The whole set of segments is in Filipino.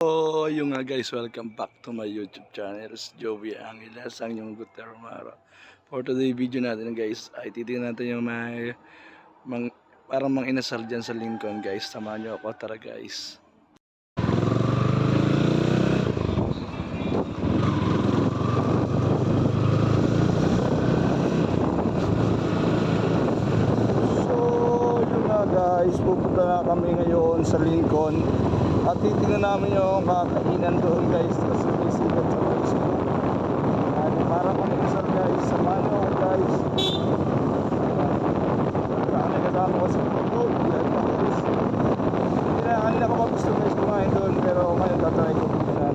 So, yung nga guys, welcome back to my YouTube channel. It's Joey Angeles, ang yung Gutermara. For today video natin guys, ay titingnan natin yung may mang, parang mang inasal dyan sa Lincoln guys. Samahan nyo ako, tara guys. So, yun nga guys, pupunta na kami ngayon sa Lincoln. At titingnan namin yung kakainan doon guys kasi may sikat sa Facebook. At para kami isal guys, samahan nyo guys. Kami kasama ko sa Pugo. Yan pa guys. Hindi na, kanina ko pa gusto guys kumain doon pero ngayon tatry ko tingnan.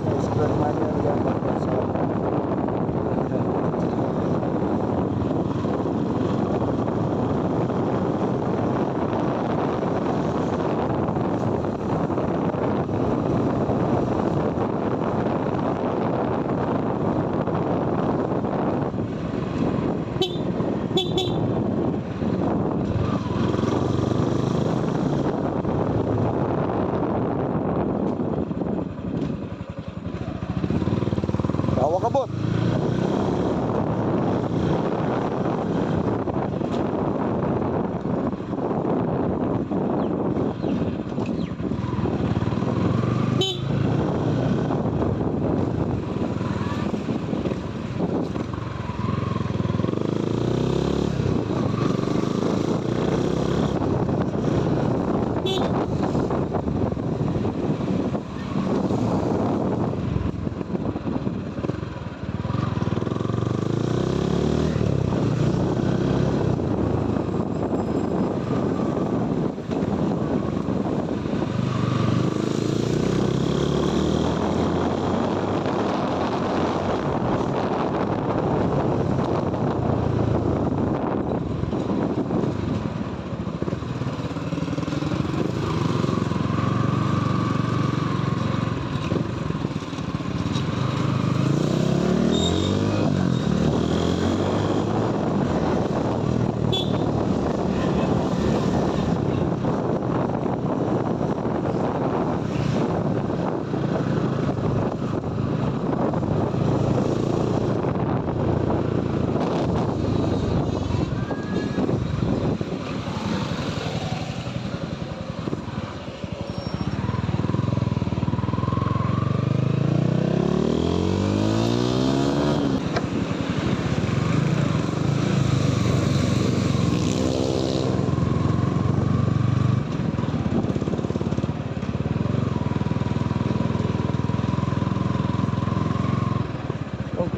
Guys, bread man yan yan. Tawa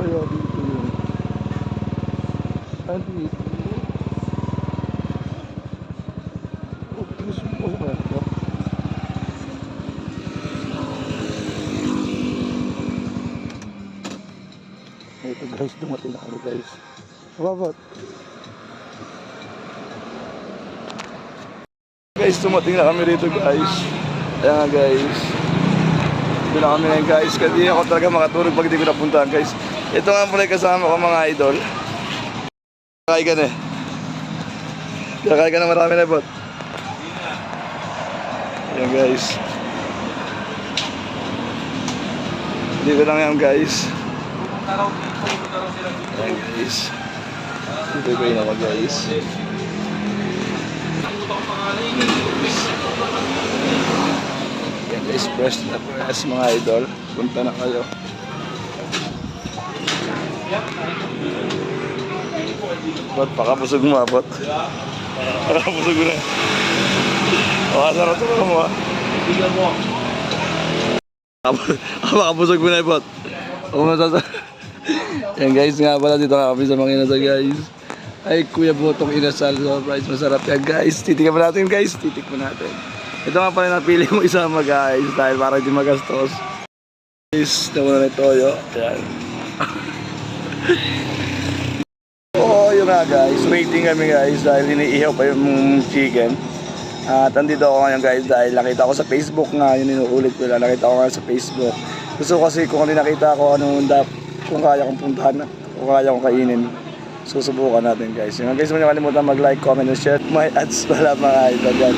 kaya dito yun. Andi. Oh, gusto mo ba ito? Guys, dumating na guys. Babot. Guys, dumating na kami rito guys. Ayan guys. Dito na kami guys. Kasi di ako talaga makatulog pag di ko napuntahan guys. Ito nga yung kasama ko mga idol. Kakain ka na eh. Kakain ka na marami na bot. Ayan guys. Dito lang yan guys. Ayan guys. Dito ko yun ako guys. Yan guys, press na press mga idol. Punta na kayo. Ba't pakabusog mo abot? Pakabusog mo na. O, asarap ito mo ah. Bigyan mo. Pakabusog mo na bot. O, masasa. Yan guys, nga pala dito kami sa mga inasal guys. Ay, Kuya Botong Inasal Surprise. Masarap yan guys. Titikman mo natin guys. Titikman natin. Ito nga pala napili mo isama guys. Dahil para hindi magastos. Guys, naman na toyo. Yan. Oo, yun nga guys. Waiting kami guys dahil iniihaw pa yung chicken. At andito ako ngayon guys dahil nakita ko sa Facebook nga, yun inuulit ko lang, nakita ko nga sa Facebook. Gusto kasi kung ano nakita ko, ano dap, kung kaya kong puntahan, kung kaya kong kainin. susubukan natin guys. Yung guys, huwag niyo kalimutan mag-like, comment, and share my ads pala mga idol yan.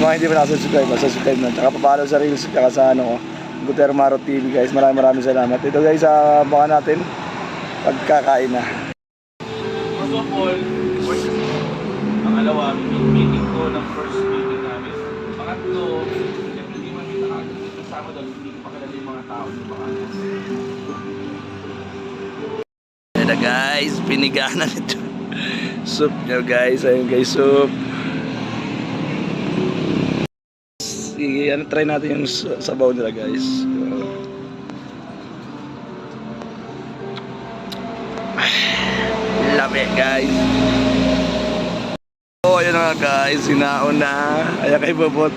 Kung hindi pa nakasubscribe, subscribe na. Tsaka papalo sa Reels, tsaka sa ano ko, Gutero Maro TV guys. Maraming maraming salamat. Ito guys, sa baka natin, pagkakain na. First of all, first, pangalawa, meeting ko ng first meeting namin. Pangatlo, siyempre hindi man kita kagad kasama doon, hindi ko pakilala yung mga tao sa. Ayan na guys, piniganan ito. Soup nyo guys, ayun guys, soup. Sige, ano, try natin yung sa- sabaw nila guys. Love it guys. Oh, ayun na guys, sinaon na. Ayan kay Bobot.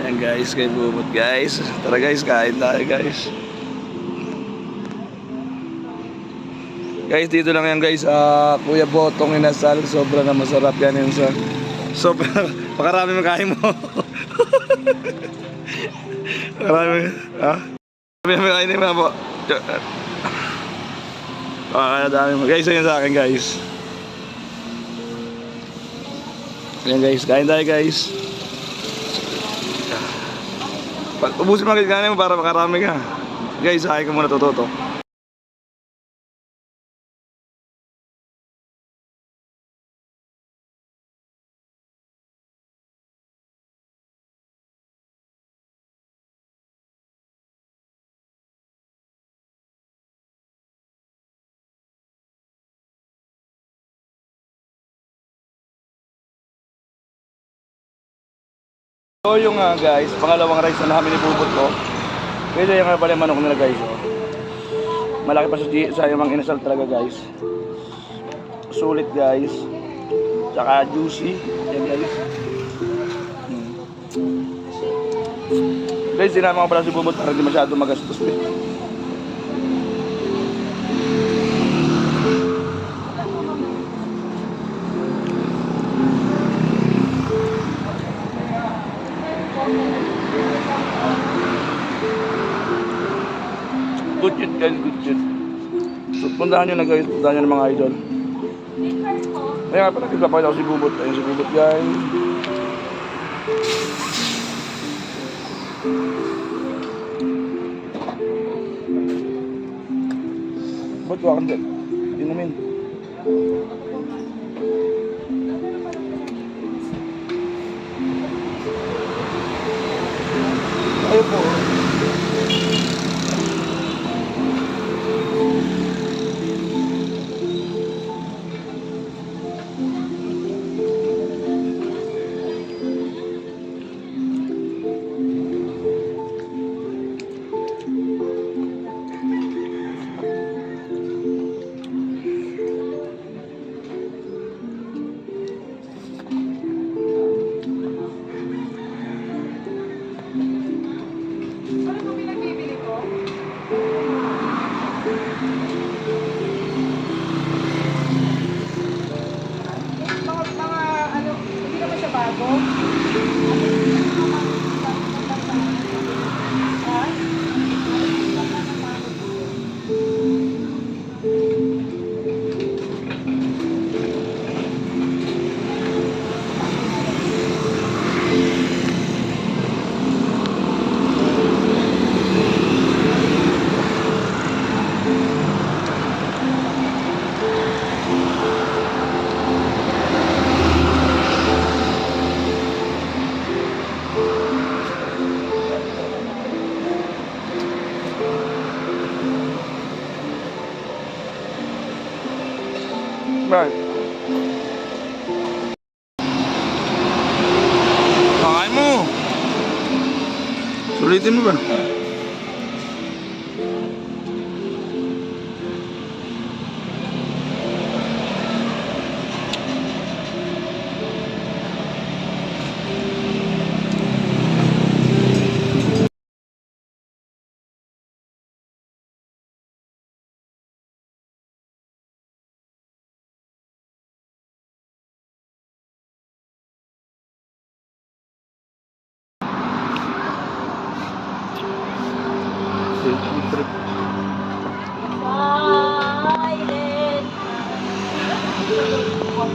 Ayan guys, kay Bobot guys. Tara guys, kain tayo guys. Guys, dito lang yan guys. Ah, Kuya Botong inasal. Sobra na masarap yan yung sa... Sobra. Pakarami makain mo. Pakarami. Ha? Pakarami makain mo po. Pakakadami mo. Guys, ayun sa akin guys. Ayan guys, kain tayo guys. Ubusin mo ang kanin mo para makarami ka. Guys, kain ka muna to, to, So yung nga guys, pangalawang rice na namin ibubot ko. Pwede yung nga pala yung manok nila guys. Oh. Malaki pa G- sa yung mga inasal talaga guys. Sulit guys. Tsaka juicy. Yan guys. Hmm. Guys, sinama ko pala si Bubot para hindi masyado magastos. Eh. Guys, good shit. So, puntahan nyo na guys, puntahan nyo na mga idol. Kaya nga pala, pinapakita ko si Bubot. Ayun si Bubot guys. Ba't ko akan din? Inumin. Ayun Sulitin mo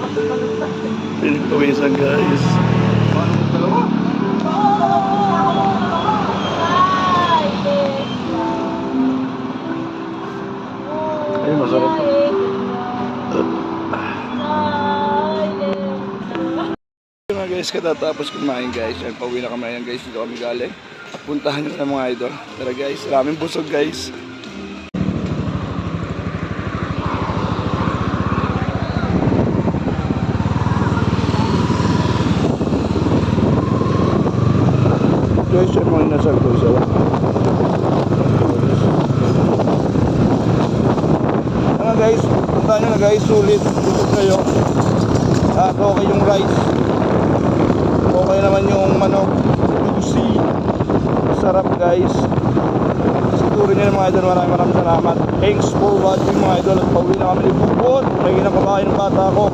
ba? guys. Ay, masarap. Yung mga guys, katatapos kumain guys. Yan, pauwi na kami yan guys. Dito kami galing. Puntahan nyo na mga idol. Tara guys, maraming busog. Guys, yan mga inasal ko isa. Ano punta nyo na guys, sulit. Busog kayo. At okay yung rice. Okay naman yung manok. Juicy. Sarap guys. Siguro nyo mga idol, maraming maraming salamat. Thanks for watching mga idol. At pauwi na kami ni Bubot. May ginang kumain ng bata ko.